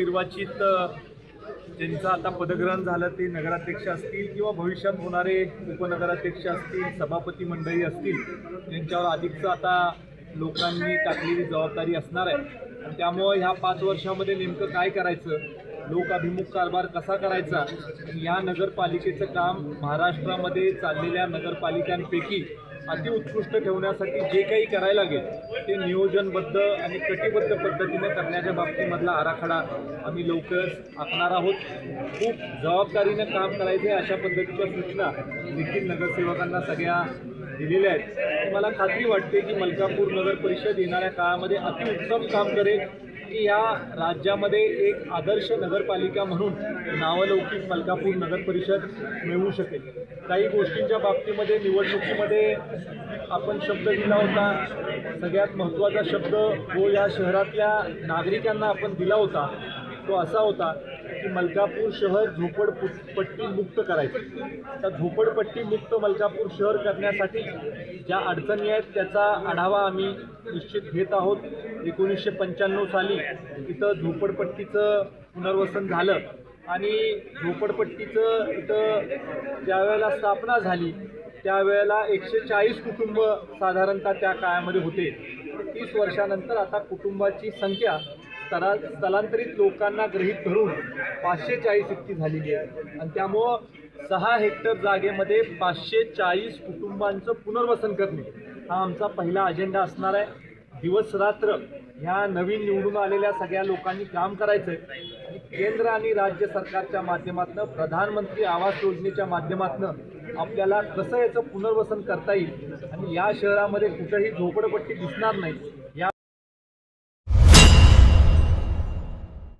निर्वाचित ज्यांचं आता पदग्रहण झालं ते नगराध्यक्ष असतील किंवा भविष्यात होणारे उपनगराध्यक्ष असतील सभापती मंडळी असतील त्यांच्यावर अधिकचं आता लोकांनी टाकलेली जबाबदारी असणार आहे. आणि त्यामुळं ह्या पाच वर्षामध्ये नेमकं काय करायचं? लोकाभिमुख कारभार कसा करायचा? या नगरपालिकेचं काम महाराष्ट्रामध्ये चाललेल्या नगरपालिकांपैकी अतिउत्कृष्ट ठेवण्यासाठी जे काही करायला लागेल ते नियोजनबद्ध आणि कटिबद्ध पद्धतीने करण्याच्या बाबतीमधला आराखडा आम्ही लवकरच आखणार आहोत. खूप जबाबदारीनं काम करायचे अशा पद्धतीच्या सूचना देखील नगरसेवकांना सगळ्या दिलेल्या आहेत. मला खात्री वाटते की मलकापूर नगर परिषद येणाऱ्या काळामध्ये अतिउत्तम काम करेल. की या राज्यामध्ये एक आदर्श नगरपालिका म्हणून नावलौकिक मलकापूर नगर परिषद मिळवू शकेल. काही गोष्टींच्या बाबतीमध्ये निवडणुकीमध्ये आपण शब्द दिला होता. सगळ्यात महत्त्वाचा शब्द जो या शहरातल्या नागरिकांना आपण दिला होता. तो असा होता की मलकापूर शहर झोपडपट्टी मुक्त करायचं. तर झोपडपट्टी मुक्त मलकापूर शहर करण्यासाठी ज्या अडचणी आहेत त्याचा आढावा आम्ही निश्चित घेत आहोत. एकोणीसशे पंच्याण्णव साली इथं झोपडपट्टीचं पुनर्वसन झालं आणि झोपडपट्टीचं इथं ज्यावेळेला स्थापना झाली त्यावेळेला एकशे चाळीस कुटुंब साधारणतः त्या काळामध्ये होते. तीस वर्षानंतर आता कुटुंबाची संख्या स्थला स्थलांतरित लोकांना गृहीत धरून पाचशे चाळीस इतकी झालेली आहे. आणि त्यामुळं सहा हेक्टर जागेमध्ये पाचशे चाळीस कुटुंबांचं पुनर्वसन करणे हा आमचा पहिला अजेंडा असणार आहे. दिवस रात्र ह्या नवीन निवडून आलेल्या सगळ्या लोकांनी काम करायचं आहे आणि केंद्र आणि राज्य सरकारच्या माध्यमातून प्रधानमंत्री आवास योजनेच्या माध्यमातून आपल्याला कसं याचं पुनर्वसन करता येईल? आणि या शहरामध्ये कुठंही झोपडपट्टी दिसणार नाही. या